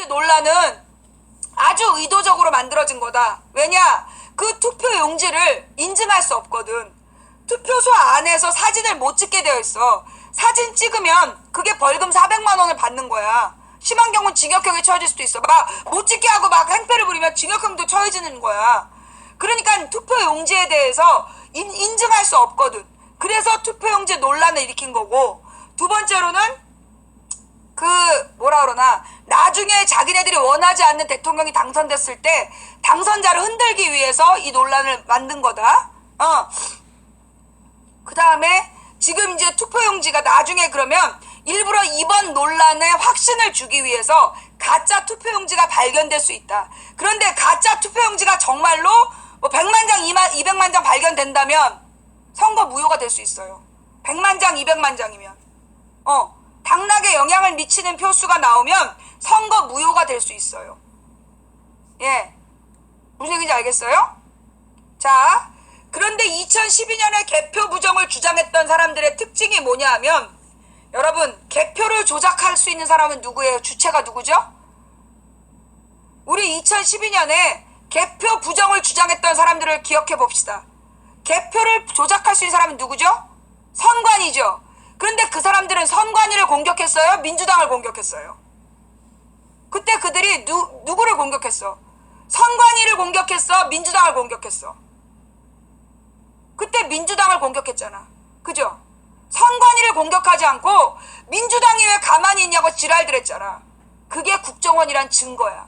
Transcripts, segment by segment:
투표용지 논란은 아주 의도적으로 만들어진 거다. 왜냐? 그 투표 용지를 인증할 수 없거든. 투표소 안에서 사진을 못 찍게 되어 있어. 사진 찍으면 그게 벌금 400만 원을 받는 거야. 심한 경우는 징역형에 처해질 수도 있어. 막 못 찍게 하고 막 행패를 부리면 징역형도 처해지는 거야. 그러니까 투표 용지에 대해서 인, 인증할 수 없거든. 그래서 투표 용지 논란을 일으킨 거고 두 번째로는 그 뭐라 그러나 나중에 자기네들이 원하지 않는 대통령이 당선됐을 때 당선자를 흔들기 위해서 이 논란을 만든 거다. 어. 그 다음에 지금 이제 투표용지가 나중에 그러면 일부러 이번 논란에 확신을 주기 위해서 가짜 투표용지가 발견될 수 있다. 그런데 가짜 투표용지가 정말로 뭐 100만 장, 200만 장 발견된다면 선거 무효가 될 수 있어요. 100만 장, 200만 장이면. 어, 당락에 영향을 미치는 표수가 나오면 선거 무효가 될 수 있어요. 예. 무슨 얘기인지 알겠어요? 자, 그런데 2012년에 개표 부정을 주장했던 사람들의 특징이 뭐냐 하면 여러분, 개표를 조작할 수 있는 사람은 누구예요? 주체가 누구죠? 우리 2012년에 개표 부정을 주장했던 사람들을 기억해 봅시다. 개표를 조작할 수 있는 사람은 누구죠? 선관위죠. 그런데 그 사람들은 선관위를 공격했어요? 민주당을 공격했어요? 그때 그들이 누, 누구를 공격했어? 선관위를 공격했어? 민주당을 공격했어? 그때 민주당을 공격했잖아. 그죠? 선관위를 공격하지 않고 민주당이 왜 가만히 있냐고 지랄들 했잖아. 그게 국정원이란 증거야.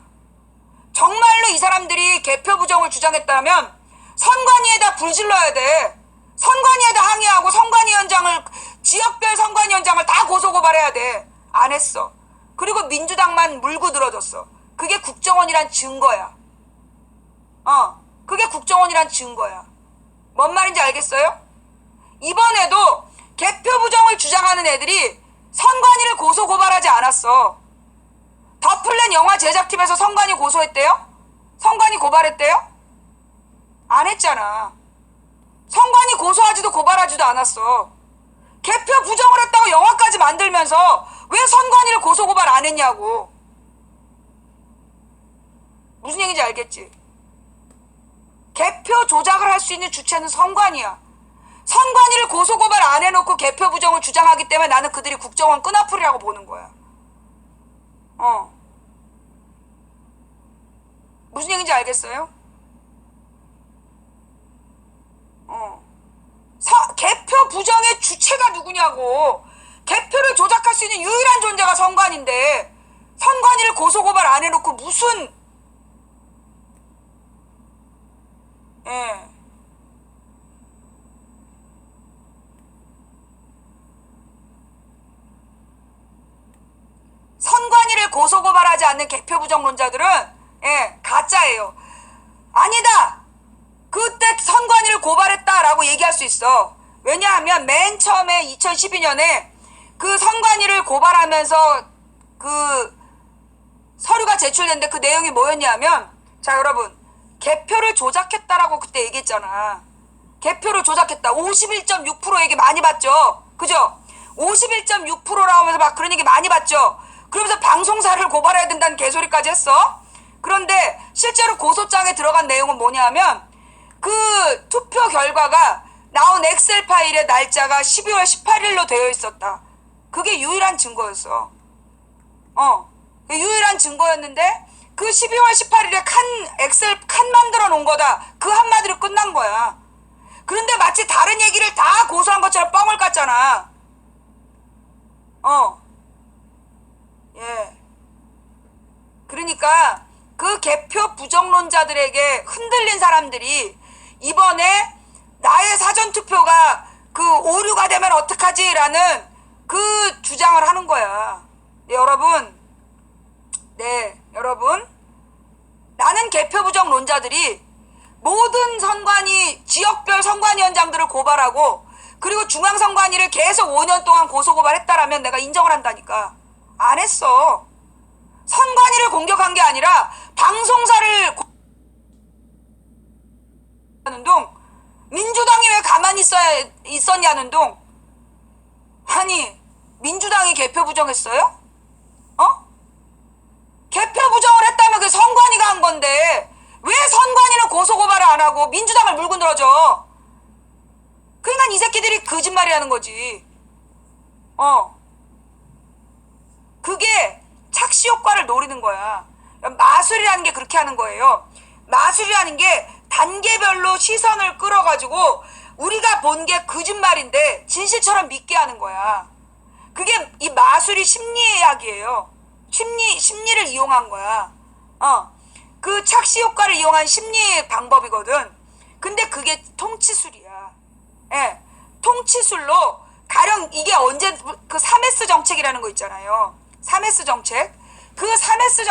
정말로 이 사람들이 개표 부정을 주장했다면 선관위에다 불질러야 돼. 선관위에다 항의하고 선관위원장을 지역별 선관위원장을 다 고소고발해야 돼. 안 했어. 그리고 민주당만 물고 늘어졌어. 그게 국정원이란 증거야. 어, 그게 국정원이란 증거야. 뭔 말인지 알겠어요? 이번에도 개표 부정을 주장하는 애들이 선관위를 고소 고발하지 않았어. 더플랜 영화 제작팀에서 선관위 고소했대요? 선관위 고발했대요? 안 했잖아. 선관위 고소하지도 고발하지도 않았어. 개표 부정을 했다고 영화까지 만들면서 왜 선관위를 고소 고발 안 했냐고. 무슨 얘기인지 알겠지? 개표 조작을 할 수 있는 주체는 선관위야. 선관위를 고소 고발 안 해놓고 개표 부정을 주장하기 때문에 나는 그들이 국정원 끈앞풀이라고 보는 거야. 어. 무슨 얘기인지 알겠어요? 어. 주체가 누구냐고. 개표를 조작할 수 있는 유일한 존재가 선관인데 선관위를 고소고발 안 해놓고 무슨 예. 선관위를 고소고발하지 않는 개표 부정론자들은 예, 가짜예요. 아니다. 그때 선관위를 고발했다라고 얘기할 수 있어. 왜냐하면 맨 처음에 2012년에 그 선관위를 고발하면서 그 서류가 제출됐는데 그 내용이 뭐였냐면 자 여러분 개표를 조작했다라고 그때 얘기했잖아. 개표를 조작했다. 51.6% 얘기 많이 봤죠. 그죠? 51.6%라고 하면서 막 그런 얘기 많이 봤죠. 그러면서 방송사를 고발해야 된다는 개소리까지 했어. 그런데 실제로 고소장에 들어간 내용은 뭐냐 하면 그 투표 결과가 나온 엑셀 파일의 날짜가 12월 18일로 되어 있었다. 그게 유일한 증거였어. 어. 그게 유일한 증거였는데 그 12월 18일에 칸 엑셀 칸 만들어 놓은 거다. 그 한마디로 끝난 거야. 그런데 마치 다른 얘기를 다 고소한 것처럼 뻥을 깠잖아. 어. 예. 그러니까 그 개표 부정론자들에게 흔들린 사람들이 이번에 나의 사전투표가 그 오류가 되면 어떡하지라는 그 주장을 하는 거야. 네, 여러분. 네, 여러분. 나는 개표 부정론자들이 모든 선관위, 지역별 선관위원장들을 고발하고 그리고 중앙선관위를 계속 5년 동안 고소고발했다라면 내가 인정을 한다니까. 안 했어. 선관위를 공격한 게 아니라 방송사를 고- 하는 동 민주당이 왜 가만히 있어야 있었냐는 동 아니 민주당이 개표 부정했어요? 어? 개표 건데 왜 선관위는 고소고발을 안 하고 민주당을 물고 늘어져? 그러니까 이 새끼들이 거짓말이 하는 거지. 어. 그게 착시 효과를 노리는 거야. 마술이라는 게 그렇게 하는 거예요. 마술이라는 게 단계별로 시선을 끌어가지고 우리가 본 게 거짓말인데 진실처럼 믿게 하는 거야. 그게 이 마술이 심리학이에요. 심리 심리를 이용한 거야. 어. 그 착시 효과를 이용한 심리 방법이거든. 근데 그게 통치술이야. 예. 통치술로 가령 이게 언제 그 3S 정책이라는 거 있잖아요. 3S 정책. 그 3S 정